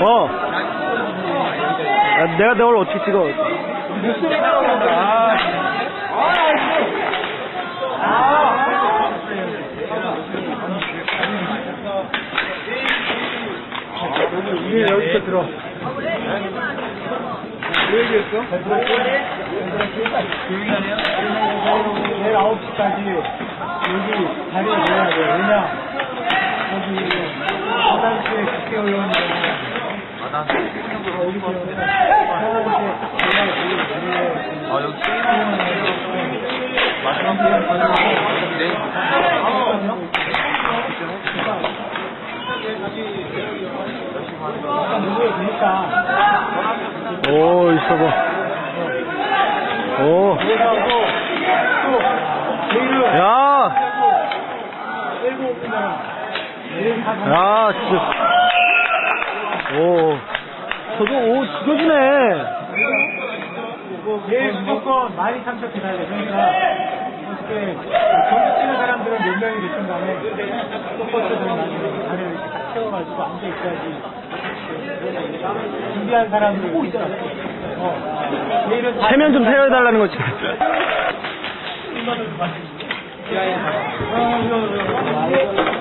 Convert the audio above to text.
어. 야, 내가 내 얼굴 어떻게 찍어? 우리 여기서 들어. 왜 얘기했어? 내일 9시까지 여기 자리에 들어야 돼. 왜냐? 아, 여기 마지막 시간 가지고 내일 오, 있어 봐. 오. 야! 야, 진짜. 오. 저도, 오, 죽여주네. 내일 무조건 많이 참석해야 돼. 그러니까 어떻게 경기 뛰는 사람들은 몇 명이 됐든 간에 서포터들 나중에 자리를 이렇게 딱 채워가지고 앉아 있어야지. 준비한 사람들 꼭 있어. 어. 내일은 다- 세면 좀 세워달라는 거지. 어, 이거, 이거.